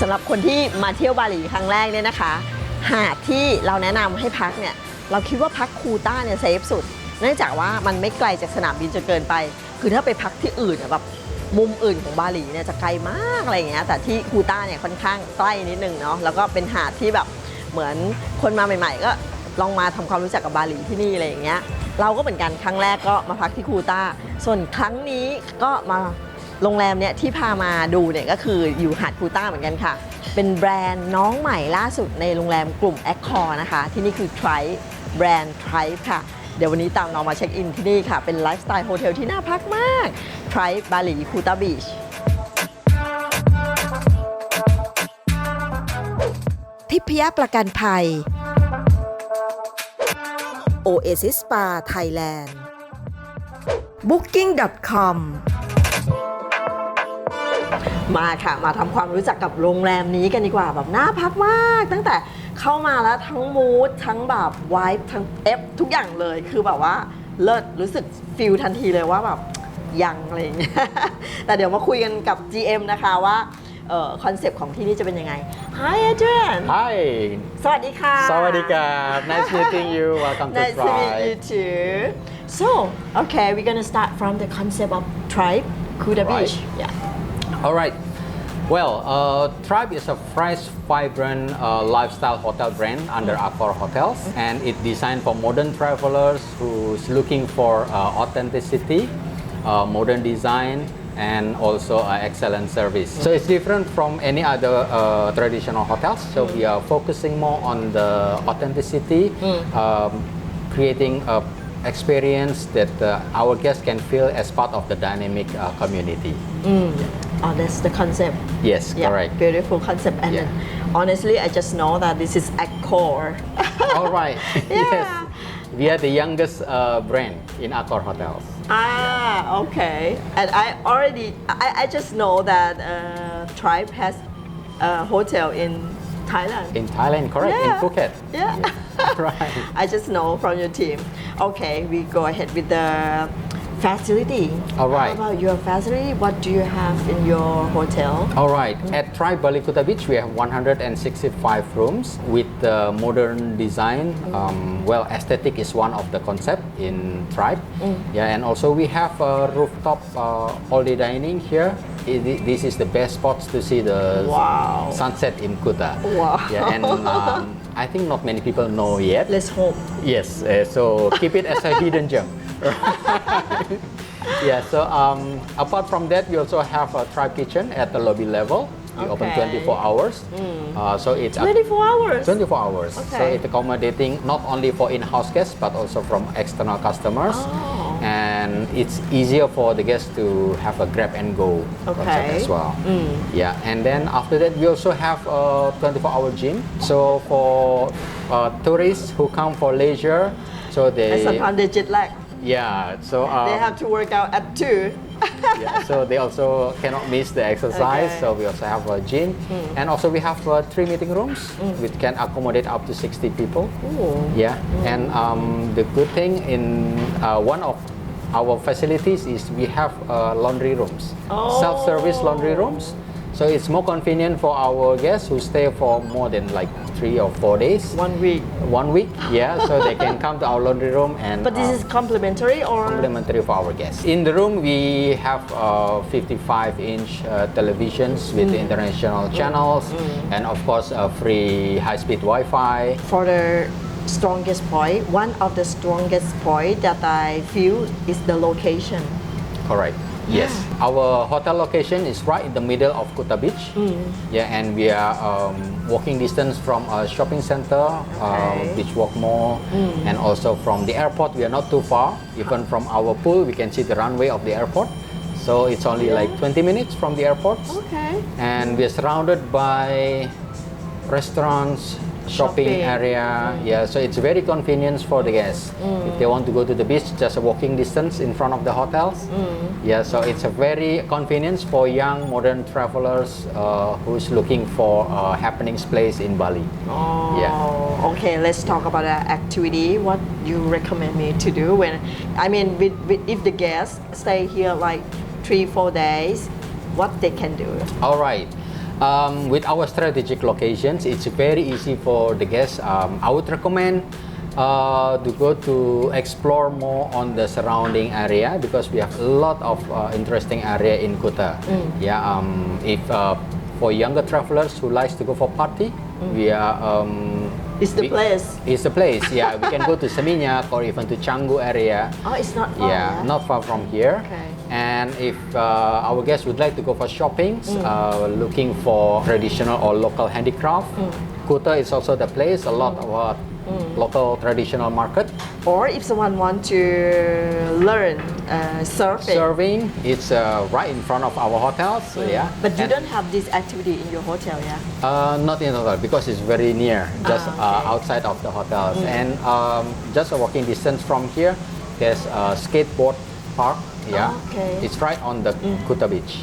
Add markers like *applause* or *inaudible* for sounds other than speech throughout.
สำหรับคนที่มาเที่ยวบาหลีครั้งแรกเนี่ยนะคะ หาดที่เราแนะนำให้พักเนี่ยเราคิดว่าพักคูต้าเนี่ยเซฟสุด เนื่องจากว่ามันไม่ไกลจากสนามบินจนเกินไป คือถ้าไปพักที่อื่นแบบมุมอื่นของบาหลีเนี่ยจะไกลมากอะไรอย่างเงี้ยแต่ที่คูต้าเนี่ยค่อนข้างใกล้นิดนึงเนาะแล้วก็เป็นหาดที่แบบเหมือนคนมาใหม่ ๆ ก็ลองมาทำความรู้จักกับบาหลีที่นี่อะไรอย่างเงี้ยเราก็เหมือนกันครั้งแรกก็มาพักที่คูต้าส่วนครั้งนี้ก็มา โรงแรมเนี่ยที่พามาดูเนี่ยก็คืออยู่หาดคูต้าเหมือนกันค่ะ เป็นแบรนด์น้องใหม่ล่าสุดในโรงแรมกลุ่ม a c c o r นะคะ ที่นี่คือ Tribe แบรนด์ Tribe ค่ะ เดี๋ยววันนี้ตามน้องมาเช็คอินที่นี่ค่ะ เป็นไลฟ์สไตล์โฮเทลที่น่าพักมาก Tribe บาหลีคูต้าบีชทิพยประกันภัย Oasis Spa Thailand Booking.com มาค่ะ มาทำความรู้จักกับโรงแรมนี้กันดีกว่าแบบน่าพักมาก ตั้งแต่เข้ามาแล้วทั้งมูดทั้งแบบวายทั้งเอฟทุกอย่างเลยคือแบบว่าเลิศรู้สึกฟิลทันทีเลยว่าแบบยังอะไรอย่างเงี้ยแต่เดี๋ยวมาคุยกันกับ GM นะคะว่าคอนเซปต์ของที่นี่จะเป็นยังไง Hi Adrian Hi, สวัสดีค่ะ Sawadika. Nice meeting you. Welcome to Nice to meet you Thrive. too. So, okay, we're gonna start from the concept of tribe, Kuta Right. Beach. Yeah. All right. Well, uh, Tribe is a fresh, vibrant uh, lifestyle hotel brand under Accor Hotels, and it's designed for modern travelers who's looking for uh, authenticity, uh, modern design, and also uh, excellent service. So it's different from any other uh, traditional hotels. So we are focusing more on the authenticity, um, creating a experience that uh, our guests can feel as part of the dynamic uh, community. Oh, that's the concept. Yes, Yeah, correct. beautiful concept. And Yeah. honestly, I just know that this is Accor. All right. *laughs* *laughs* Yeah. Yes. We are the youngest uh, brand in Accor Hotels. ah, okay. And I already, I, I just know that uh, Tribe has a hotel in Thailand. In Thailand, correct? Yeah. In Phuket. Yeah. *laughs* right. I just know from your team. Okay, we go ahead with the facility. All right. How about your facility? What do you have in your hotel? All right. At Tribe Bali Kuta Beach, we have 165 rooms with uh, modern design. Um, well, aesthetic is one of the concept in Tribe. Yeah, and also we have a rooftop uh, all-day dining here. I- thi- This is the best spots to see the Wow. sunset in Kuta. Wow. Yeah, and *laughs* um, I think not many people know yet. Let's hope. Yes, uh, so keep it as a *laughs* hidden gem. *laughs* yeah, so um, apart from that, we also have a tribe kitchen at the lobby level. We open 24 hours. Uh, so it's 24 hours. 24 hours. So it's accommodating not only for in-house guests but also from external customers. Oh. And it's easier for the guests to have a grab and go concept as well. Yeah, and then after that we also have a 24-hour gym. So for uh, tourists who come for leisure, so they And sometimes they jet lag. Yeah, so um, They have to work out at 2. *laughs* yeah, so they also cannot miss the exercise. Okay. So we also have a gym, and also we have uh, three meeting rooms which can accommodate up to 60 people. Ooh. Yeah, and um, the good thing in uh, one of our facilities is we have uh, laundry rooms, Oh. self-service laundry rooms. So it's more convenient for our guests who stay for more than like three or four days. One week. One week, yeah. so they can come to our laundry room and. But this uh, is complimentary or? complimentary for our guests. In the room, we have uh, 55 inch uh, televisions with international channels and, of course, a free high speed Wi Fi. For the strongest point, one of the strongest point that I feel is the location. Correct. Yes. Our hotel location is right in the middle of Kuta Beach. Yeah, and we are um, walking distance from a shopping center, Okay. uh, Beach Walk Mall, and also from the airport. We are not too far. Even from our pool, we can see the runway of the airport. So it's only like 20 minutes from the airport. Okay. and we are surrounded by restaurants shopping, Shopping. area yeah so it's very convenient for the guests if they want to go to the beach just a walking distance in front of the hotels yeah so it's a very convenience for young modern travelers uh, who's looking for a happenings place in bali Oh, Yeah. okay. Let's talk about the activity. What you recommend me to do when, I mean, with, with, if the guests stay here like three, four days, what they can do? all right Um, with our strategic locations, it's very easy for the guests. Um, I would recommend uh, to go to explore more on the surrounding area because we have a lot of uh, interesting area in Kuta. Yeah, um, if uh, for younger travelers who likes to go for party, we are. Um, It's the we- place. It's the place. Yeah, we can go to *laughs* Seminyak or even to Canggu area. Oh, it's not far. Yeah, not far from here. Okay. And if uh, our guests would like to go for shopping, Mm. uh, looking for traditional or local handicraft, Mm. Kuta is also the place. A lot of uh, local traditional market. Or if someone want to learn uh, surfing. Serving, it's uh, right in front of our hotels. So yeah. But you And, don't have this activity in your hotel, yeah? Uh, not in the hotel because it's very near, just Ah, okay. Mm. uh, outside of the hotels. And um, just a walking distance from here, there's a skateboard park. Yeah, Ah, okay. Mm. it's right on the Kuta beach.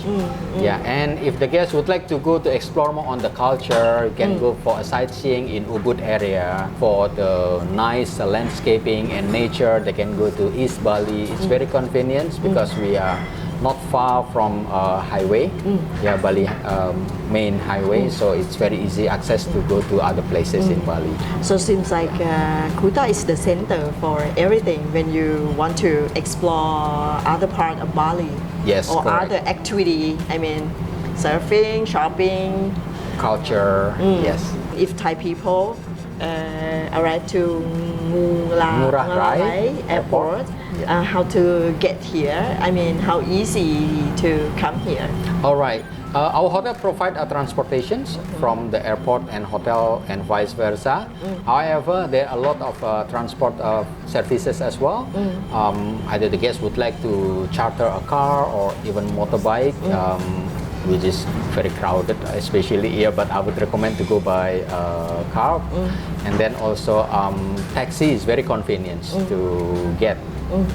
Yeah, and if the guests would like to go to explore more on the culture, you Mm. can go for a sightseeing in Ubud area for the nice landscaping and nature. They can go to East Bali. Mm. It's very convenient because we are not far from uh, highway. Mm. Yeah, Bali um, main highway, so it's very easy access to go to other places in Mm. Bali. So seems like uh, Kuta is the center for everything when you want to explore other part of Bali. Yes, Or correct. other activity. I mean, surfing, shopping. Culture, Mm. yes. If Thai people uh, arrive to Ngurah Rai Airport, Yeah. Uh, how to get here? I mean, how easy to come here? All right. Uh, our hotel provide uh, transportations from the airport and hotel and vice versa. However, there are a lot of uh, transport uh, services as well. Um, either the guests would like to charter a car or even motorbike, um, which is very crowded, especially here. But I would recommend to go by uh, car. And then also um, taxi is very convenient to get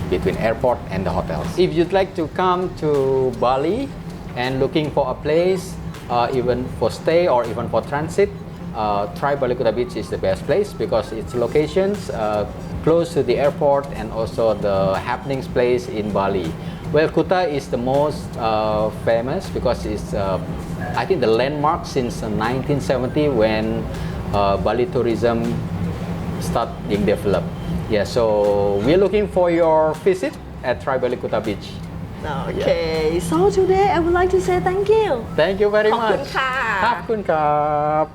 between airport and the hotels. If you'd like to come to Bali and looking for a place, uh, even for stay or even for transit, uh, try Bali Kuta Beach is the best place because its locations uh, close to the airport and also the happenings place in Bali. Well, Kuta is the most uh, famous because it's, uh, I think, the landmark since uh, 1970 when uh, Bali tourism start being developed. Yeah, so we're looking for your visit at Tri Bali Kuta Beach. Okay, so today I would like to say thank you. Thank you very ขอบคุณ much ค่ะ ขอบคุณครับ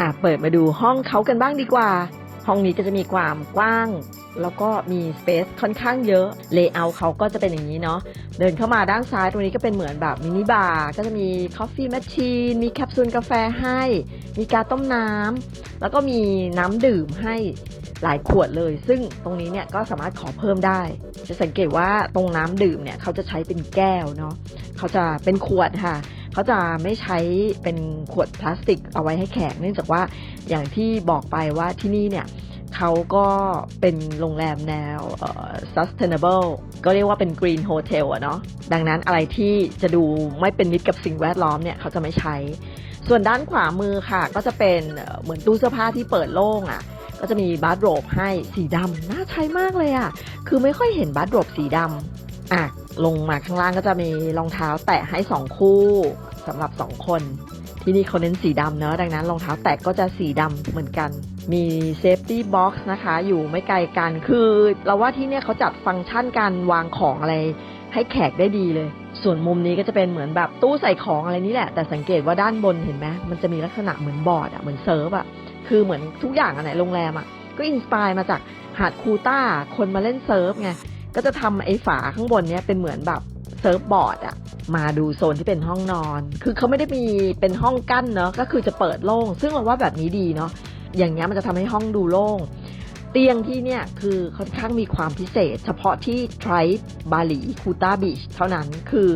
อะเปิดมาดูห้องเขากันบ้างดีกว่า ห้องนี้ก็จะมีความกว้าง แล้วก็มีสเปซค่อนข้างเยอะ เลเยอร์เขาก็จะเป็นอย่างนี้เนาะ เดินเข้ามาด้านซ้ายตรงนี้ก็เป็นเหมือนแบบมินิบาร์ ก็จะมีคอฟฟี่แมชชีนมีแคปซูลกาแฟให้ มีการต้มน้ำแล้วก็มีน้ำดื่มให้หลายขวดเลย ซึ่งตรงนี้เนี่ยก็สามารถขอเพิ่มได้ จะสังเกตว่าตรงน้ำดื่มเนี่ยเขาจะใช้เป็นแก้วเนาะเขาจะเป็นขวดค่ะเขาจะไม่ใช้เป็นขวดพลาสติกเอาไว้ให้แขก เนื่องจากว่าอย่างที่บอกไปว่าที่นี่เนี่ยเขาก็เป็นโรงแรมแนว sustainable ก็เรียกว่าเป็น green hotel อะเนาะดังนั้นอะไรที่จะดูไม่เป็นมิตรกับสิ่งแวดล้อมเนี่ยเขาจะไม่ใช้ ส่วนด้านขวามือค่ะ ก็จะเป็นเหมือนตู้เสื้อผ้าที่เปิดโล่งอะ่ะ ก็จะมีบาร์โรบให้สีดำน่าใช้มากเลยอะ่ะ คือไม่ค่อยเห็นบาร์โรบสีดำอะลงมาข้างล่างก็จะมีรองเท้าแตะให้สองคู่สำหรับสองคนที่นี่เขาเน้นสีดำเนอะดังนั้นรองเท้าแตะก็จะสีดำเหมือนกัน มีเซฟตี้บ็อกซ์นะคะ อยู่ไม่ไกลกันคือ เราว่าที่เนี่ยเขาจัดฟังก์ชันการวางของอะไร ให้แขกได้ดีเลย ส่วนมุมนี้ก็จะเป็นเหมือนแบบตู้ใส่ของอะไรนี่แหละ แต่สังเกตว่าด้านบนเห็นไหมมันจะมีลักษณะเหมือนบอร์ดอะเหมือนเซิร์ฟอะคือเหมือนทุกอย่างอะไหนโรงแรมอะก็อินสปายมาจากหาดคูต้าคนมาเล่นเซิร์ฟไงก็จะทำไอ้ฝาข้างบนเนี้ยเป็นเหมือนแบบเซิร์ฟบอร์ดอะมาดูโซนที่เป็นห้องนอน คือเขาไม่ได้มีเป็นห้องกั้นเนาะก็คือจะเปิดโล่ง ซึ่งเราว่าแบบนี้ดีเนาะอย่างเงี้ยมันจะทำให้ห้องดูโล่ง เตียงที่เนี่ยคือค่อนข้างมีความพิเศษ เฉพาะที่ทริปบาหลีคูตาบีชเท่านั้นคือ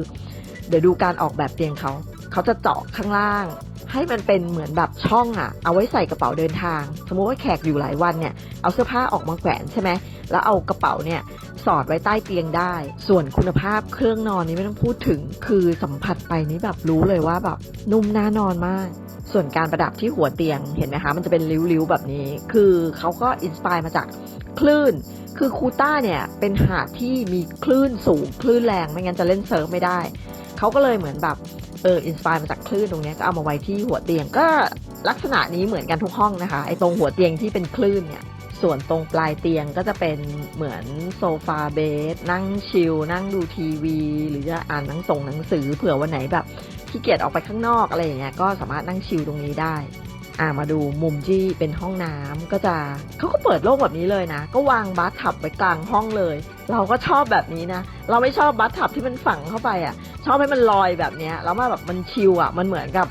เดี๋ยวดูการออกแบบเตียงเขา เขาจะเจาะข้างล่าง ให้มันเป็นเหมือนแบบช่องอะเอาไว้ใส่กระเป๋าเดินทาง สมมติว่าแขกอยู่หลายวันเนี่ยเอาเสื้อผ้าออกมาแขวนใช่ไหมแล้วเอากระเป๋าเนี่ยสอดไว้ใต้เตียงได้ ส่วนคุณภาพเครื่องนอนนี้ไม่ต้องพูดถึง คือสัมผัสไปนี่แบบรู้เลยว่าแบบนุ่มน่านอนมาก ส่วนการประดับที่หัวเตียงเห็นไหมคะมันจะเป็นริ้วๆแบบนี้ คือเขาก็อินสปายมาจากคลื่น คือคูต้าเนี่ยเป็นหาดที่มีคลื่นสูงคลื่นแรงไม่งั้นจะเล่นเซิร์ฟไม่ได้ เขาก็เลยเหมือนแบบ เอออินสปายมาจากคลื่นตรงนี้ก็เอามาไว้ที่หัวเตียงก็ลักษณะนี้เหมือนกันทุกห้องนะคะไอ้ตรงหัวเตียงที่เป็นคลื่นเนี่ยส่วนตรงปลายเตียงก็จะเป็นเหมือนโซฟาเบสนั่งชิลนั่งดูทีวี หรือจะอ่านหนังส่งหนังสือเผื่อวันไหนแบบขี้เกียจออกไปข้างนอกอะไรอย่างเงี้ยก็สามารถนั่งชิลตรงนี้ได้ อ่ามาดูมุมที่เป็นห้องน้ำก็จะเขาก็เปิดโล่งแบบนี้เลยนะ ก็วางบาร์ทับไว้กลางห้องเลย เราก็ชอบแบบนี้นะ เราไม่ชอบบาร์ทับที่มันฝังเข้าไปอะ ชอบให้มันลอยแบบเนี้ยแล้วมาแบบมันชิลอะ มันเหมือนกับ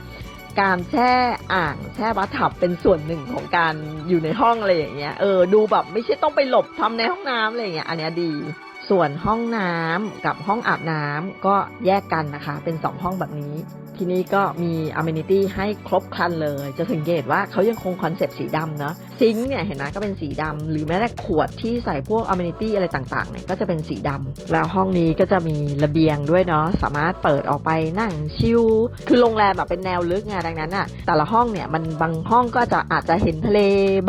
การแช่อ่างแช่บาร์ทับเป็นส่วนหนึ่งของการอยู่ในห้องอะไรอย่างเงี้ยเออดูแบบไม่ใช่ต้องไปหลบทำในห้องน้ำอะไรอย่างเงี้ยอันเนี้ยดี ส่วนห้องน้ำกับห้องอาบน้ำก็แยกกันนะคะ เป็นสองห้องแบบนี้ ที่นี้ก็มีอเมนิตี้ให้ครบครันเลย จะสังเกตว่าเขายังคงคอนเซปต์สีดำเนาะซิงค์เนี่ยเห็นไหมก็เป็นสีดำหรือแม้แต่ขวดที่ใส่พวกอเมนิตี้อะไรต่างๆเนี่ยก็จะเป็นสีดำแล้วห้องนี้ก็จะมีระเบียงด้วยเนาะสามารถเปิดออกไปนั่งชิลคือโรงแรมแบบเป็นแนวลึกไงดังนั้นอะแต่ละห้องเนี่ยมันบางห้องก็จะอาจจะเห็นทะเล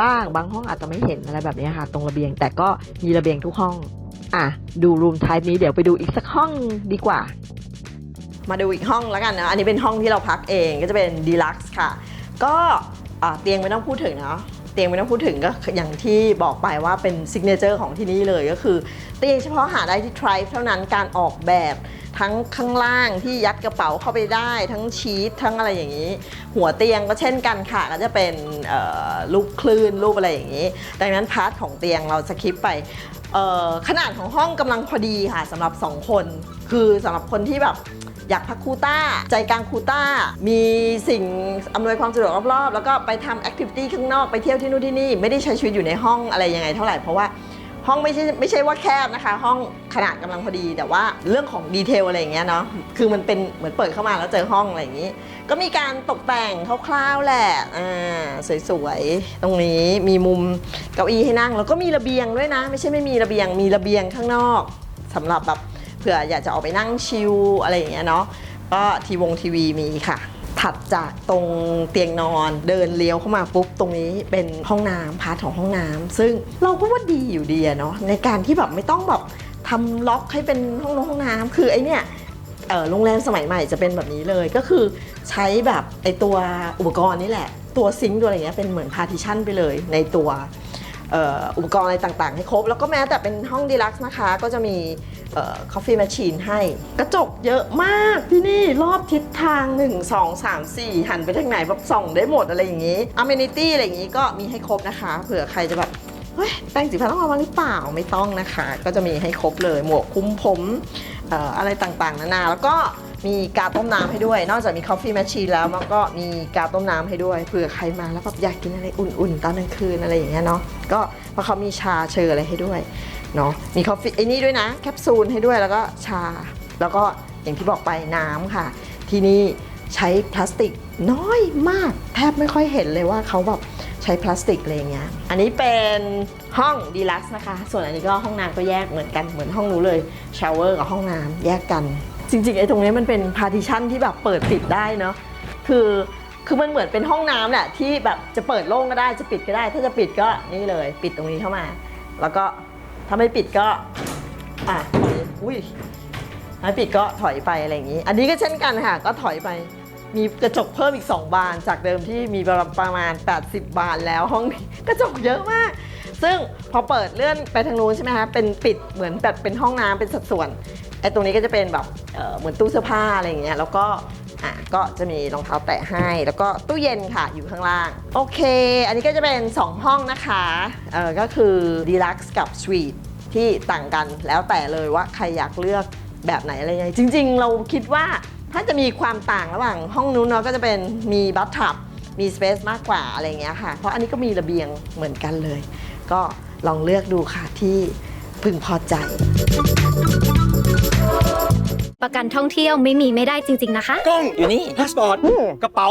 บ้าง บางห้องอาจจะไม่เห็นอะไรแบบนี้ค่ะ ตรงระเบียงแต่ก็มีระเบียงทุกห้อง อะ ดูรูมไทป์นี้เดี๋ยวไปดูอีกสักห้องดีกว่า มาดูอีกห้องแล้วกันนะ อันนี้เป็นห้องที่เราพักเองก็จะเป็นดีลักซ์ค่ะ ก็เตียงไม่ต้องพูดถึงเนาะเตียงไม่ต้องพูดถึงก็อย่างที่บอกไปว่าเป็นซิกเนเจอร์ของที่นี่เลยก็คือ เตียงเฉพาะหาได้ที่ Tribe เท่านั้นการออกแบบทั้งข้างล่างที่ยัดกระเป๋าเข้าไปได้ ทั้งชีททั้งอะไรอย่างนี้ หัวเตียงก็เช่นกันค่ะ ก็จะเป็นลูกคลื่นรูปอะไรอย่างนี้ ดังนั้นพาร์ทของเตียงเราสคิปไป ขนาดของห้องกำลังพอดีค่ะสำหรับ 2 คน คือสำหรับคนที่แบบอยากพักคูต้า ใจกลางคูต้า มีสิ่งอำนวยความสะดวกรอบๆ แล้วก็ไปทำแอคทิวิตี้ข้างนอกไปเที่ยวที่นู่นที่นี่ ไม่ได้ใช้ชีวิตอยู่ในห้องอะไรยังไงเท่าไหร่เพราะว่า ห้องไม่ใช่ไม่ใช่ว่าแคบนะคะ ห้องขนาดกำลังพอดี แต่ว่าเรื่องของดีเทลอะไรอย่างเงี้ยเนาะคือมันเป็นเหมือนเปิดเข้ามาแล้วเจอห้องอะไรอย่างงี้ ก็มีการตกแต่งคร่าวๆแหละอ่าสวยๆตรงนี้มีมุมเก้าอี้ให้นั่ง แล้วก็มีระเบียงด้วยนะ ไม่ใช่ไม่มีระเบียงมีระเบียงข้างนอกสำหรับแบบเผื่ออยากจะออกไปนั่งชิลอะไรอย่างเงี้ยเนาะก็ทีวงทีวีมีค่ะ ถัดจากตรงเตียงนอนเดินเลี้ยวเข้ามาปุ๊บตรงนี้เป็นห้องน้ำพาร์ทของห้องน้ำซึ่งเราก็ว่าดีอยู่ดีเนาะในการที่แบบไม่ต้องแบบทำล็อกให้เป็นห้องน้ำห้องน้ำคือไอเนี่ยโรงแรมสมัยใหม่จะเป็นแบบนี้เลยก็คือใช้แบบไอตัวอุปกรณ์นี่แหละ ตัวซิงค์ตัวอะไรเงี้ยเป็นเหมือนพาร์ติชันไปเลยในตัว อุปกรณ์อะไรต่างๆ ให้ครบ แล้วก็แม้แต่เป็นห้องดีลักซ์นะคะ ก็จะมีเอ่อ coffee machine ให้ กระจกเยอะมากที่นี่รอบทิศทาง 1 2 3 4 หันไปทางไหนแบบส่องได้หมดอะไรอย่างนี้ amenity อะไรอย่างนี้ก็มีให้ครบนะคะ เผื่อใครจะแบบเฮ้ยแปรงสีฟันต้องเอามาหรือเปล่าไม่ต้องนะคะ ก็จะมีให้ครบเลยหมวกคลุมผมอออะไรต่างๆนานาแล้วก็ มีกาต้มน้ำให้ด้วย นอกจากมี coffee machine แล้วมันก็มีกาต้มน้ำให้ด้วยเผื่อใครมาแล้วแบบอยากกินอะไรอุ่นๆ ตอนกลางคืนอะไรอย่างเงี้ยเนาะก็เพราะเขามีชาเชอร์อะไรให้ด้วยเนาะมี coffee ไอ้นี่ด้วยนะแคปซูลให้ด้วยแล้วก็ชา แล้วก็อย่างที่บอกไปน้ำค่ะ ที่นี่ใช้พลาสติกน้อยมาก แทบไม่ค่อยเห็นเลยว่าเขาแบบใช้พลาสติกอะไรเงี้ย อันนี้เป็นห้องดีลักซ์นะคะ ส่วนอันนี้ก็ห้องน้ำก็แยกเหมือนกันเหมือนห้องนู้นเลยชาวเวอร์กับห้องน้ำแยกกัน จริงๆไอ้ตรงนี้มันเป็นพาร์ติชันที่แบบเปิดปิดได้เนาะคือคือมันเหมือนเป็นห้องน้ำแหละที่แบบจะเปิดโล่งก็ได้จะปิดก็ได้ ถ้าจะปิดก็นี่เลย ปิดตรงนี้เข้ามา แล้วก็ถ้าไม่ปิดก็อะอยอุ้ยถ้าปิดก็ถอยไปอะไรอย่างนี้ อันนี้ก็เช่นกันค่ะก็ถอยไปมีกระจกเพิ่มอีก 2 บาน จากเดิมที่มีประมาณ 80 บานแล้วห้องนี้กระจกเยอะมาก ซึ่งพอเปิดเลื่อนไปทางนู้นใช่ไหมคะเป็นปิดเหมือนแบบเป็นห้องน้ำเป็นสัดส่วน ไอ้ตรงนี้ก็จะเป็นแบบเเหมือนตู้เสื้อผ้าอะไรอย่างเงี้ยแล้วก็อะก็จะมีรองเท้าแตะให้ แล้วก็ตู้เย็นค่ะอยู่ข้างล่าง โอเค อันนี้ก็จะเป็น 2 ห้องนะคะเออก็คือ Deluxe กับ Suite ที่ต่างกันแล้วแต่เลยว่าใครอยากเลือกแบบไหนอะไรยังไงจริง ๆ เราคิดว่าถ้าจะมีความต่างระหว่างห้องนู้นเนาะก็จะเป็นมีบัตทับมีสเปซมากกว่าอะไรอย่างเงี้ยค่ะ เพราะอันนี้ก็มีระเบียงเหมือนกันเลย ก็ลองเลือกดูค่ะที่พึงพอใจ ประกันท่องเที่ยวไม่มีไม่ได้จริง ๆ นะคะ กล้องอยู่นี่พาสปอร์ตกระเป๋า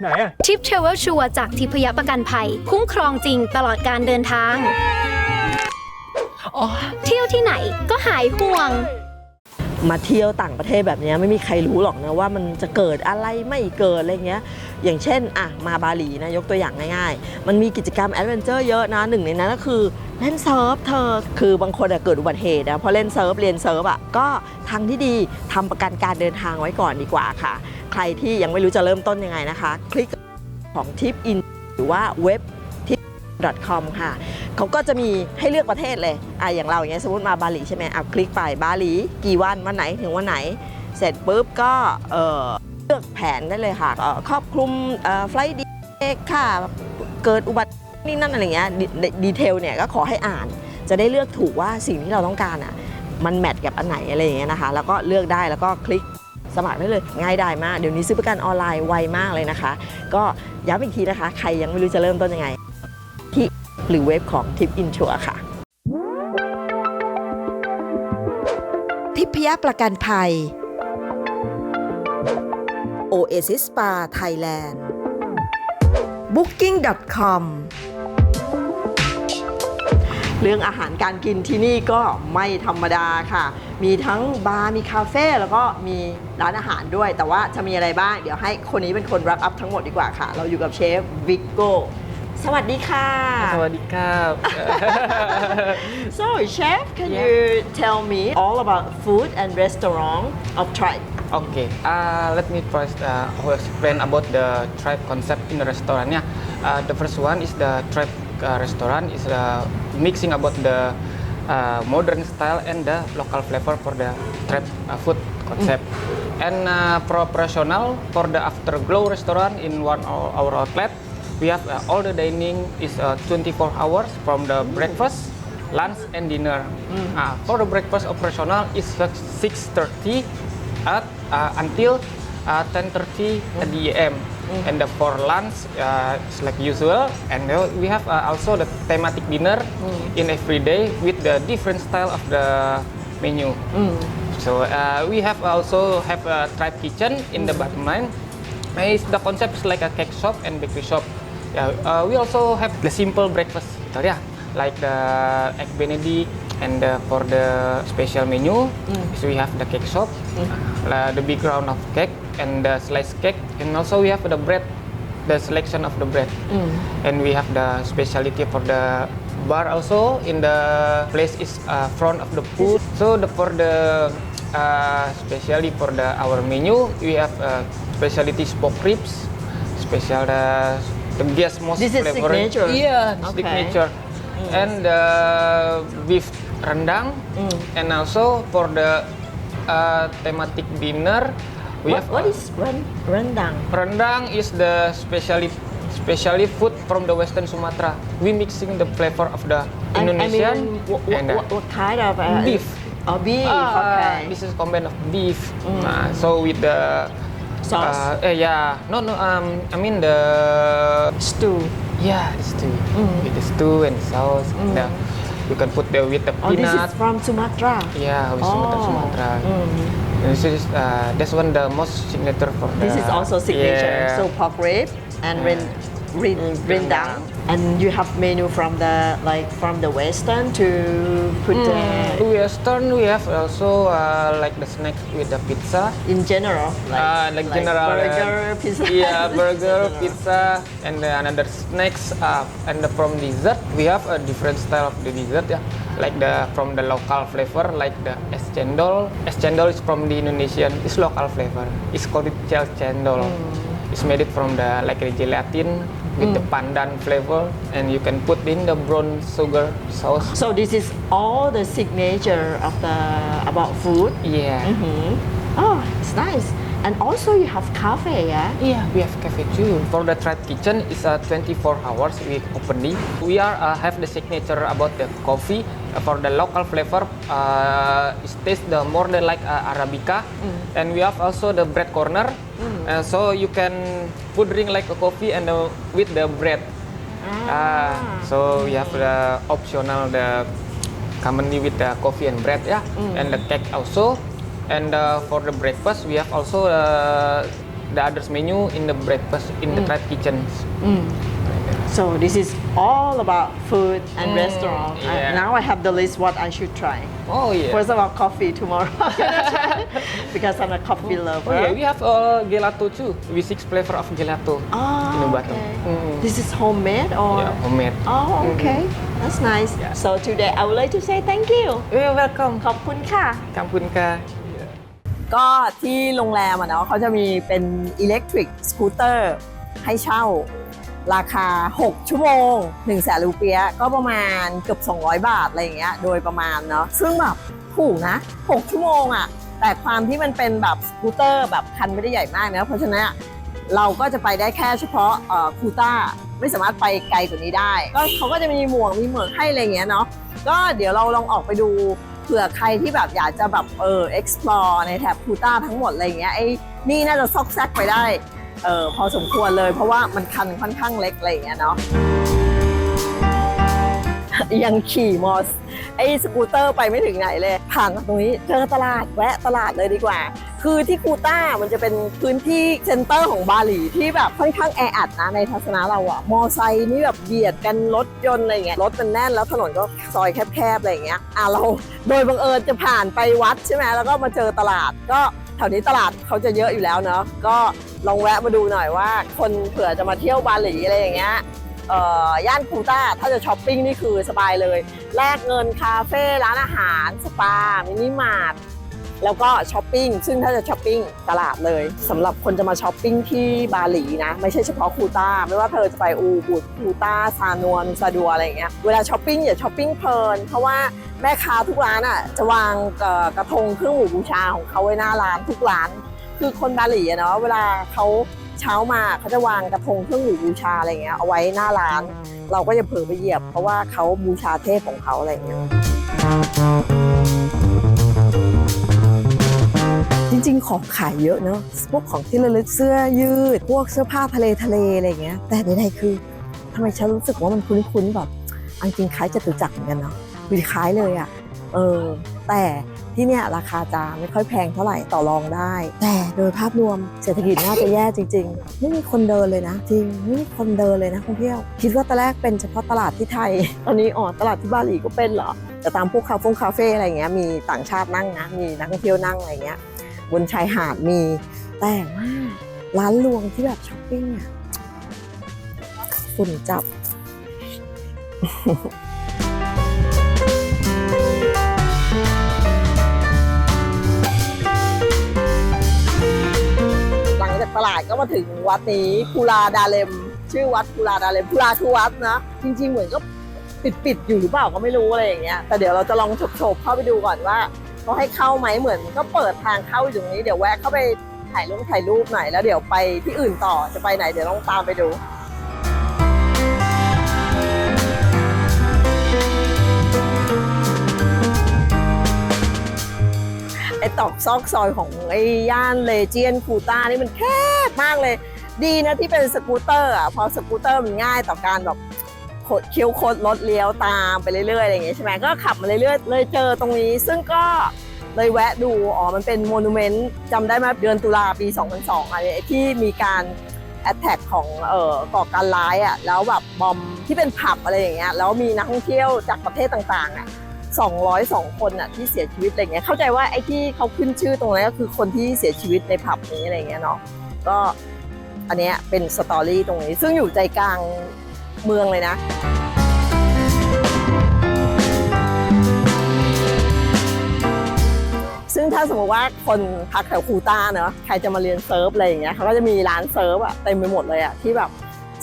ไหนอะทิปเทรเวลชัวจากทิพยประกันภัย คุ้มครองจริงตลอดการเดินทาง อ๋อ เที่ยวที่ไหนก็หายห่วง มาเที่ยวต่างประเทศแบบนี้ไม่มีใครรู้หรอกนะว่ามันจะเกิดอะไรไม่เกิดอะไรเงี้ยอย่างเช่นอะมาบาหลีนะยกตัวอย่างง่ายๆ มันมีกิจกรรมแอดเวนเจอร์เยอะนะหนึ่งในนั้นก็คือเล่นเซิร์ฟเธอคือบางคนอะเกิดอุบัติเหตุนะพอเล่นเซิร์ฟเรียนเซิร์ฟอะก็ทางที่ดีทำประกันการเดินทางไว้ก่อนดีกว่าค่ะ ใครที่ยังไม่รู้จะเริ่มต้นยังไงนะคะ คลิกของทิปอินหรือว่าเว็บ .com ค่ะเขาก็จะมีให้เลือกประเทศเลยอะอย่างเราอย่างเงี้ยสมมติมาบาหลีใช่ไหมอะคลิกไปบาหลีกี่วันวันไหนถึงวันไหน เสร็จปุ๊บก็เเลือกแผนได้เลยค่ะครอบคลุมไฟล์ดีค่ะเกิดอุบัตินี่นั่นอะไรเงี้ยดีดีเทลเนี่ยก็ขอให้อ่าน จะได้เลือกถูกว่าสิ่งที่เราต้องการอะมันแมทกับอันไหนอะไรอย่างเงี้ยนะคะ แล้วก็เลือกได้แล้วก็คลิกสมัครได้เลยง่ายดายมาก เดี๋ยวนี้ซื้อประกันออนไลน์ไวมากเลยนะคะ ก็ย้ำอีกทีนะคะ ใครยังไม่รู้จะเริ่มต้นยังไง ที่หรือเว็บของทิปอินชัวค่ะ ทิพยประกันภัย Oasis Spa Thailand Booking.com เรื่องอาหารการกินที่นี่ก็ไม่ธรรมดาค่ะ มีทั้งบาร์ มีคาเฟ่ แล้วก็มีร้านอาหารด้วย แต่ว่าจะมีอะไรบ้าง เดี๋ยวให้คนนี้เป็นคนรับอัพทั้งหมดดีกว่าค่ะ เราอยู่กับเชฟวิกโก สวัสดีค่ะสวัสดีครับ *laughs* So chef can Yeah. you tell me all about food and restaurant of tribe okay, uh, let me first uh, explain about the tribe concept in the restaurant. Yeah, uh, the first one is the tribe uh, restaurant is uh, mixing about the uh, modern style and the local flavor for the tribe uh, food concept. Mm. And uh, for the afterglow restaurant in one of our outlet. We have uh, all the dining is uh, 24 hours from the breakfast lunch and dinner uh, for the breakfast operational is 6.30 at uh, until uh, 10:30 at the AM. And the for lunch uh, it's like usual. And uh, we have uh, also the thematic dinner in every day with the different style of the menu. So uh, we have also have a tribe kitchen in the bottom line. It's the concept is like a cake shop and bakery shop. Yeah, uh, we also have the simple breakfast. So yeah, like the egg benedict and uh, for the special menu, so we have the cake shop, uh, the big round of cake and the sliced cake, and also we have the bread, the selection of the bread, and we have the specialty for the bar also. In the place is uh, front of the food. So the for the uh, specially for the our menu, we have uh, specialty pork ribs, special uh, the guest most This is signature? Yeah, Okay. signature. And the beef rendang, and also for the uh, thematic dinner, we What, have what is ren, rendang? rendang is the specially specially food from the Western Sumatra. We mixing the flavor of the Indonesian I mean, what, and the what, what kind of uh, beef. Oh, beef. Ah, okay. This is combine of beef. Nah, so with the Sauce? Uh, eh, yeah. No, no. Um, I mean the Stew. yeah, the stew with the stew and sauce. The, you can put the with the Oh, this is from Sumatra. Yeah, with Oh. Sumatra. And This is uh, that's one the most signature for the. This is also signature. Yeah. So pork rib and ren, ren, Mm, rendang. And you have menu from the like from the western to put Mm, the, Western we have also uh, like the snacks with the pizza. in general like, uh, like, general uh, burger, pizza. *laughs* Yeah, *laughs* burger, pizza, and then another snacks. Uh, and the, from dessert, we have a different style of the dessert. Yeah, like the from the local flavor, like the es cendol. Es cendol is from the Indonesian. It's local flavor. It's called it gel cendol. It's made it from the like the gelatin with the pandan flavor, and you can put in the brown sugar sauce. So this is all the signature of the about food. Yeah. Mm-hmm. Oh, it's nice. And also you have cafe, yeah? Yeah, we have cafe too. For the tribe kitchen, it's uh, 24 hours we openly. We are uh, have the signature about the coffee uh, for the local flavor. Uh, it tastes the more than like uh, arabica, and we have also the bread corner. Uh, so you can put drink like a coffee and uh, with the bread. Ah, so we have the optional the commonly with the coffee and bread, yeah, and the cake also. And uh, for the breakfast, we have also uh, the others menu in the breakfast in the tribe kitchen. So this is all about food and restaurant. I- yeah. now I have the list what I should try. Oh yeah. First of all, coffee tomorrow *laughs* *laughs* because I'm a coffee lover. Oh yeah, we have uh, gelato too. We six flavor of gelato Oh, in Batam. okay. Mm. This is homemade or? Yeah, homemade. Oh, okay. That's nice. Yeah. So today I would like to say thank you. You're welcome. ขอบคุณค่ะ Kampunka. ก็ที่โรงแรมอะเนาะเขาจะมีเป็นอิเล็กทริกสกูตเตอร์ให้เช่า ราคา 6 ชั่วโมง1แสนรูเปียก็ประมาณเกือบ200 บาทอะไรอย่างเงี้ยโดยประมาณเนาะซึ่งแบบถูกนะ 6 ชั่วโมงอะแต่ความที่มันเป็นแบบสกูตเตอร์แบบคันไม่ได้ใหญ่มากนะเพราะฉะนั้นเราก็จะไปได้แค่เฉพาะเอ่อคูต้าไม่สามารถไปไกลกว่านี้ได้ ก็เขาก็จะมีหมวกมีเหมือกให้อะไรอย่างเงี้ยเนาะก็เดี๋ยวเราลองออกไปดูเผื่อใครที่แบบอยากจะแบบเออ explore ในแถบคูต้าทั้งหมดอะไรอย่างเงี้ยไอ้นี่น่าจะซอกแซกไปได้ เออพอสมควรเลยเพราะว่ามันคันค่อนข้างเล็กอะไรอย่างเงี้ยเนาะยังขี่มอสไอ้สกูตเตอร์ไปไม่ถึงไหนเลยผ่านตรงนี้เจอตลาดแวะตลาดเลยดีกว่า คือที่คูต้ามันจะเป็นพื้นที่เซ็นเตอร์ของบาหลีที่แบบค่อนข้างแออัดนะในทัศนะเราอะมอไซค์นี่แบบเบียดกันรถยนต์อะไรเงี้ยรถมันแน่นแล้วถนนก็ซอยแคบๆอะไรอย่างเงี้ยอะเราโดยบังเอิญจะผ่านไปวัดใช่ไหมแล้วก็มาเจอตลาดก็ แถวนี้ตลาดเขาจะเยอะอยู่แล้วเนาะก็ลองแวะมาดูหน่อยว่า คนเผื่อจะมาเที่ยวบาหลีอะไรอย่างเงี้ยย่านคูต้าถ้าจะช้อปปิ้งนี่คือสบายเลย แลกเงินคาเฟ่ร้านอาหาร สปา มินิมาร์ท แล้วก็ช้อปปิ้งซึ่งถ้าจะช้อปปิ้งตลาดเลยสำหรับคนจะมาช้อปปิ้งที่บาหลีนะ ไม่ใช่เฉพาะคูตาไม่ว่าเธอจะไปอูบุดคูต้าซานวนซาดัวอะไรอย่างเงี้ยเวลาช้อปปิ้งอย่าช้อปปิ้งเพลิน เพราะว่าแม่ค้าทุกร้านอะจะวางกระทงเครื่องหมูบูชาของเขาไว้หน้าร้านทุกร้าน คือคนบาหลีเนาะเวลาเขาเช้ามาเขาจะวางกระทงเครื่องหมูบูชาอะไรเงี้ยเอาไว้หน้าร้าน เราก็จะเผลอไปเหยียบ เพราะว่าเขาบูชาเทพของเขาอะไรเงี้ย ริง ๆ ของขายเยอะเนาะพวกของที่ระลึกเสื้อยืด พวกเสื้อผ้าทะเลทะเลอะไรเงี้ย แต่ใดๆคือทำไมฉันรู้สึกว่ามันคุ้นๆแบบจริงๆคล้ายจตุจักรเหมือนกันเนาะคือคล้ายเลยอะเออแต่ที่เนี่ยราคาจะไม่ค่อยแพงเท่าไหร่ต่อรองได้ แต่โดยภาพรวมเศรษฐกิจน่าจะแย่จริง ๆ ไม่มีคนเดินเลยนะ จริงไม่มีคนเดินเลยนะท่องเที่ยว คิดว่าตอนแรกเป็นเฉพาะตลาดที่ไทย ตอนนี้อ๋อตลาดที่บาหลีก็เป็นเหรอแต่ตามพวกคาเฟ่คาเฟ่อะไรเงี้ยมีต่างชาตินั่งนะมีนักท่องเที่ยวนั่งอะไรเงี้ย บนชายหาดมี แต่ว่าร้านรวงที่แบบช้อปปิ้งอะฝุ่นจับหลังจากตลาดก็มาถึงวัดนี้คูลาดาเลม ชื่อวัดคูลาดาเลมคูลาคือวัดนะ จริง ๆ เหมือนก็ปิดปิดๆอยู่หรือเปล่าก็ไม่รู้อะไรอย่างเงี้ยแต่เดี๋ยวเราจะลองฉบๆเข้าไปดูก่อนว่า เขาให้เข้าไหมเหมือนก็เปิดทางเข้าอยู่ตรงนี้เดี๋ยวแวะเข้าไปถ่ายรูปถ่ายรูปหน่อยแล้วเดี๋ยวไปที่อื่นต่อจะไปไหนเดี๋ยวลองตามไปดูไอตอกซอกซอยของไอ้ย่านเลเจียนคูต้านี่มันแคบมากเลย ดีนะที่เป็นสกูตเตอร์อะเพราะสกูตเตอร์มันง่ายต่อการแบบ คี้ยวคดรถเลี้ยวตามไปเรื่อยๆอะไรอย่างเงี้ยใช่ไหมก็ขับมาเรื่อยๆเลยเจอตรงนี้ ซึ่งก็เลยแวะดู อ๋อ มันเป็นโมนูเมนต์จำได้ไหมเดือนตุลาปี 2002อะไรที่มีการแอ t แทกของเอ่อก่อการร้ายอะแล้วแบบบอมที่เป็นผับอะไรอย่างเงี้ยแล้วมีนักท่องเที่ยวจากประเทศต่างๆอะ202 คนอะที่เสียชีวิตอะไรเงี้ยเข้าใจว่าไอ้ที่เขาขึ้นชื่อตรงนั้นก็คือคนที่เสียชีวิตในผับนี้อะไรเงี้ยเนาะก็อันเนี้ยเป็นสตอรี่ตรงนี้ ซึ่งอยู่ใจกลาง เมืองเลยนะซึ่งถ้าสมมติว่าคนพักแถวคูต้าเนอะใครจะมาเรียนเซิร์ฟอะไรอย่างเงี้ยเขาก็จะมีร้านเซิร์ฟอะเต็มไปหมดเลยอะที่แบบ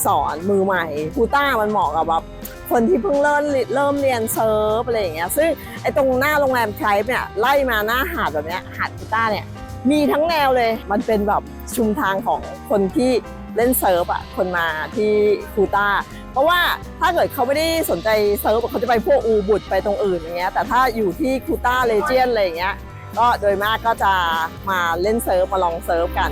สอนมือใหม่คูต้ามันเหมาะกับแบบคนที่เพิ่งเริ่มเริ่มเรียนเซิร์ฟอะไรอย่างเงี้ยซึ่งไอ้ตรงหน้าโรงแรมไทรป์เนี่ยไล่มาหน้าหาดแบบเนี้ยหาดคูต้าเนี่ยมีทั้งแนวเลย มันเป็นแบบชุมทางของคนที่เล่นเซิร์ฟอะคนมาที่คูต้า เพราะว่าถ้าเกิดเขาไม่ได้สนใจเซิร์ฟเขาจะไปพวกอูบุดไปตรงอื่นอย่างเงี้ยแต่ถ้าอยู่ที่คูต้าเลเจียนอะไรอย่างเงี้ยก็โดยมากก็จะมาเล่นเซิร์ฟมาลองเซิร์ฟกัน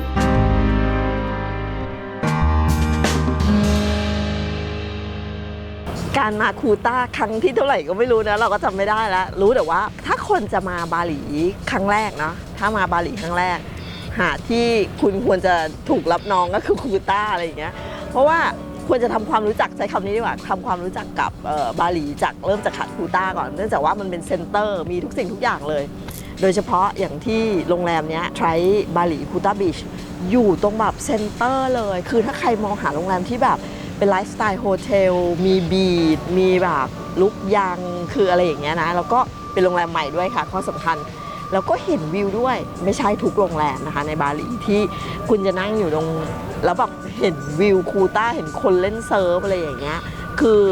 การมาคูต้าครั้งที่เท่าไหร่ก็ไม่รู้นะเราก็จำไม่ได้แล้ว รู้แต่ว่า ถ้าคนจะมาบาหลีครั้งแรกเนาะถ้ามาบาหลีครั้งแรก หาที่คุณควรจะถูกรับน้องก็คือคูต้าอะไรอย่างเงี้ยเพราะว่า ควรจะทำความรู้จักใช้คำนี้ดีกว่าทำความรู้จักกับบาหลีจากเริ่มจากขัดคูต้าก่อน เนื่องจากว่ามันเป็นเซ็นเตอร์มีทุกสิ่งทุกอย่างเลย โดยเฉพาะอย่างที่โรงแรมเนี้ยใช้บาหลีคูต้าบีชอยู่ตรงแบบเซ็นเตอร์เลย คือถ้าใครมองหาโรงแรมที่แบบเป็นไลฟ์สไตล์โฮเทลมีบีดมีแบบลุกยังคืออะไรอย่างเงี้ยนะ แล้วก็เป็นโรงแรมใหม่ด้วยค่ะข้อสำคัญ แล้วก็เห็นวิวด้วย ไม่ใช่ทุกโรงแรมนะคะ ในบาหลีที่คุณจะนั่งอยู่ตรงแล้วแบบเห็นวิวคูต้าเห็นคนเล่นเซิร์ฟอะไรอย่างเงี้ยคือ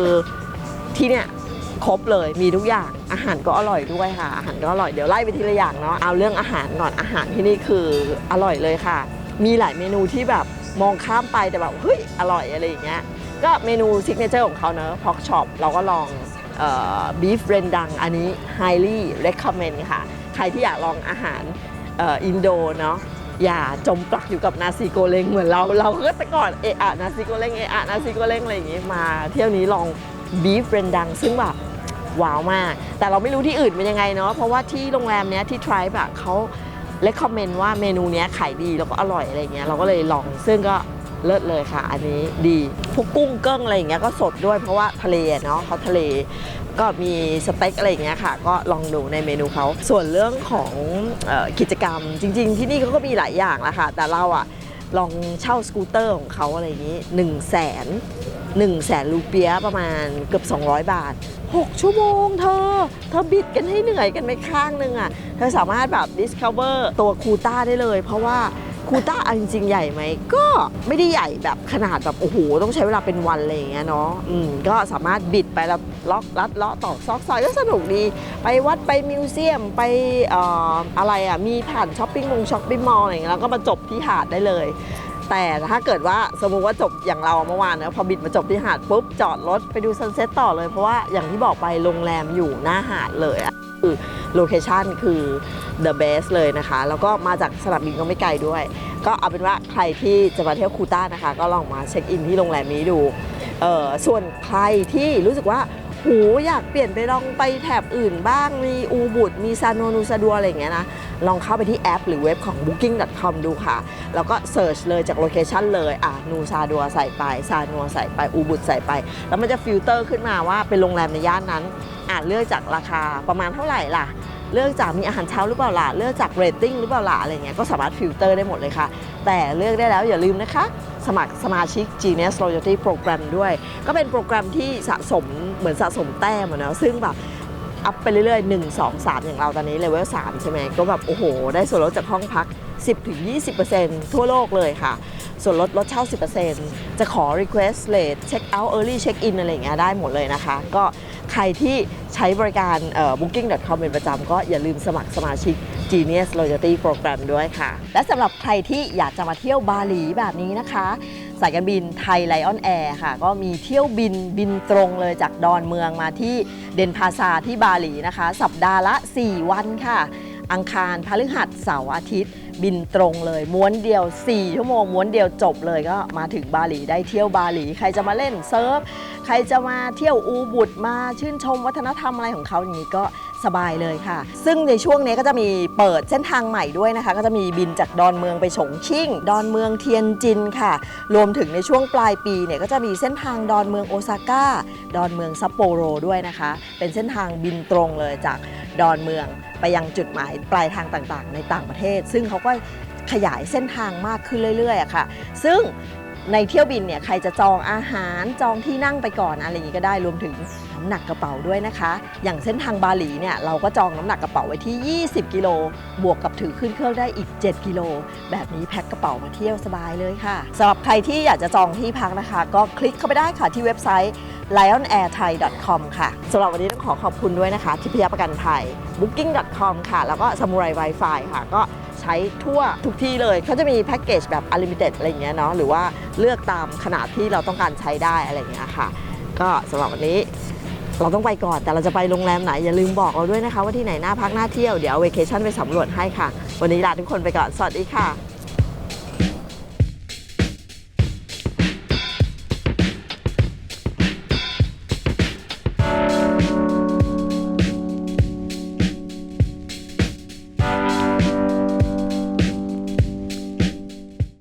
ที่เนี่ยครบเลยมีทุกอย่างอาหารก็อร่อยด้วยค่ะ อาหารก็อร่อยเดี๋ยวไล่ไปทีละอย่างเนาะเอาเรื่องอาหารก่อนอาหารที่นี่คืออร่อยเลยค่ะ มีหลายเมนูที่แบบมองข้ามไปแต่แบบเฮ้ยอร่อยอะไรอย่างเงี้ยก็เมนูซิกเนเจอร์ของเขาเนอะพอกช็อปเราก็ลองบีฟเรนดังอันนี้ highly recommend ค่ะ ใครที่อยากลองอาหารอ่ออินโดเนาะอย่าจมปลักอยู่กับนาซีโกเลงเหมือนเราเราก็แต่ก่อนเอะอะนาซีโกเลงเอะอะนาซีโกเลงอะไรอย่างงี้มาเที่ยวนี้ลองบีฟเรนดังซึ่งแบบว้าวมาก แต่เราไม่รู้ที่อื่นเป็นยังไงเนาะเพราะว่าที่โรงแรมเนี้ยที่ทริปอะเขาเลคคอมเมนต์ว่าเมนูเนี้ยขายดีแล้วก็อร่อยอะไรเงี้ยเราก็เลยลองซึ่งก็ เลิศเลยค่ะ อันนี้ดีพวกกุ้งเกิ้งอะไรอย่างเงี้ยก็สดด้วยเพราะว่าทะเลเนาะเขาทะเลก็มีสเต็กอะไรอย่างเงี้ยค่ะ ก็ลองดูในเมนูเขาส่วนเรื่องของออกิจกรรมจริง ๆ ที่นี่เขาก็มีหลายอย่างละค่ะ แต่เราอะลองเช่าสกูตเตอร์ของเขาอะไรอย่างงี้1 0 0 0 0แสน1 0 0 0 0แสนรูเปียประมาณเกือบ 200 บาท 6 ชั่วโมงเธอ เธอบิดกันให้เหนื่อยกันไปข้างนึงอะเธอสามารถแบบ discover ตัวคูต้าได้เลย เพราะว่า คูต้าอันจริงๆใหญ่ไหม ก็ไม่ได้ใหญ่แบบขนาดแบบโอ้โหต้องใช้เวลาเป็นวันอะไรอย่างเงี้ยเนาะอืมก็สามารถบิดไปแล้วล็อกลัดเลาะตอกซอกซอยก็สนุกดี ไปวัดไปมิวเซียมไปเอ่ออะไรอะมีผ่านช้อปปิ้งมงช้อปปิ้งมอลอะไรอย่างเงี้ยแล้วก็มาจบที่หาดได้เลย แต่ถ้าเกิดว่าสมมุติว่าจบอย่างเราเมื่อวานนะพอบิดมาจบที่หาดปุ๊บจอดรถไปดูซันเซ็ตต่อเลย เพราะว่าอย่างที่บอกไปโรงแรมอยู่หน้าหาดเลยอะคือโลเคชันคือ the best เลยนะคะ แล้วก็มาจากสนามบินก็ไม่ไกลด้วย ก็เอาเป็นว่าใครที่จะมาเที่ยวคูต้านะคะ ก็ลองมาเช็คอินที่โรงแรมนี้ดูเออส่วนใครที่รู้สึกว่าหูอยากเปลี่ยนไปลองไปแถบอื่นบ้างมีอูบุดมีซานโนนูซาดัวอะไรอย่างเงี้ยนะ ลองเข้าไปที่แอป หรือเว็บของ booking.com ดูค่ะ แล้วก็เสิร์ชเลยจากโลเคชันเลยอะนูซาดัวใส่ไปซานัวใส่ไปอูบุดใส่ไป แล้วมันจะฟิลเตอร์ขึ้นมาว่าเป็นโรงแรมในย่านนั้นอะเลือกจากราคาประมาณเท่าไหร่ล่ะเลือกจากมีอาหารเช้าหรือเปล่าล่ะ เลือกจากเรตติ้งหรือเปล่าล่ะอะไรเงี้ยก็สามารถฟิลเตอร์ได้หมดเลยค่ะ แต่เลือกได้แล้วอย่าลืมนะคะ สมัครสมาชิก Genius Loyalty Program ด้วย ก็เป็นโปรแกรมที่สะสมเหมือนสะสมแต้มอะเนาะซึ่งแบบ อัพไปเรื่อยๆ 1 2 3 อย่างเราตอนนี้เลเวล3ใช่ไหมก็แบบ โอ้โห ได้ส่วนลดจากห้องพัก 10-20%ทั่วโลกเลยค่ะ ส่วนลดลดเช่า 10%จะขอ request late check out early check in อะไรอย่างเงี้ยได้หมดเลยนะคะ ก็ใครที่ใช้บริการเอ่อ booking.com เป็นประจำก็อย่าลืมสมัครสมาชิก Genius Loyalty Program ด้วยค่ะ และสำหรับใครที่อยากจะมาเที่ยวบาหลีแบบนี้นะคะ สายการบินไทยไลออนแอร์ค่ะ ก็มีเที่ยวบินบินตรงเลยจากดอนเมืองมาที่เดนพาซาที่บาหลีนะคะ สัปดาห์ละ 4 วันค่ะ อังคารพฤหัสเสาร์อาทิตย์ บินตรงเลย ม้วนเดียว 4 ชั่วโมง ม้วนเดียวจบเลยก็มาถึงบาหลีได้เที่ยวบาหลี ใครจะมาเล่นเซิร์ฟ ใครจะมาเที่ยวอูบุดมาชื่นชมวัฒนธรรมอะไรของเขาอย่างนี้ก็สบายเลยค่ะ ซึ่งในช่วงนี้ก็จะมีเปิดเส้นทางใหม่ด้วยนะคะ ก็จะมีบินจากดอนเมืองไปฉงชิ่ง ดอนเมืองเทียนจินค่ะ รวมถึงในช่วงปลายปีเนี่ยก็จะมีเส้นทางดอนเมืองโอซาก้า ดอนเมืองซัปโปโรด้วยนะคะ เป็นเส้นทางบินตรงเลยจากดอนเมือง ไปยังจุดหมายปลายทางต่างๆ ในต่างประเทศ ซึ่งเขาก็ขยายเส้นทางมากขึ้นเรื่อยๆอะค่ะ ซึ่ง ในเที่ยวบินเนี่ยใครจะจองอาหารจองที่นั่งไปก่อนอะไรอย่างนี้ก็ได้รวมถึงน้ำหนักกระเป๋าด้วยนะคะ อย่างเส้นทางบาหลีเนี่ยเราก็จองน้ำหนักกระเป๋าไว้ที่ 20 กิโลบวกกับถือขึ้นเครื่องได้อีก 7 กิโลแบบนี้แพ็คกระเป๋ามาเที่ยวสบายเลยค่ะสำหรับใครที่อยากจะจองที่พักนะคะ ก็คลิกเข้าไปได้ค่ะที่เว็บไซต์ lionairthai.com ค่ะสำหรับวันนี้ต้องขอขอบคุณด้วยนะคะ ทิพยประกันภัย booking.com ค่ะ แล้วก็ samurai wifi ค่ะก็ ใช้ทั่วทุกที่เลยเขาจะมีแพ็กเกจแบบอลิมิเต็ดอะไรเงี้ยเนาะหรือว่าเลือกตามขนาดที่เราต้องการใช้ได้อะไรเงี้ยค่ะ ก็สำหรับวันนี้เราต้องไปก่อนแต่เราจะไปโรงแรมไหน อย่าลืมบอกเราด้วยนะคะ ว่าที่ไหนน่าพักน่าเที่ยวเดี๋ยวเอาเวเคชั่นไปสำรวจให้ค่ะ วันนี้ลาทุกคนไปก่อน สวัสดีค่ะ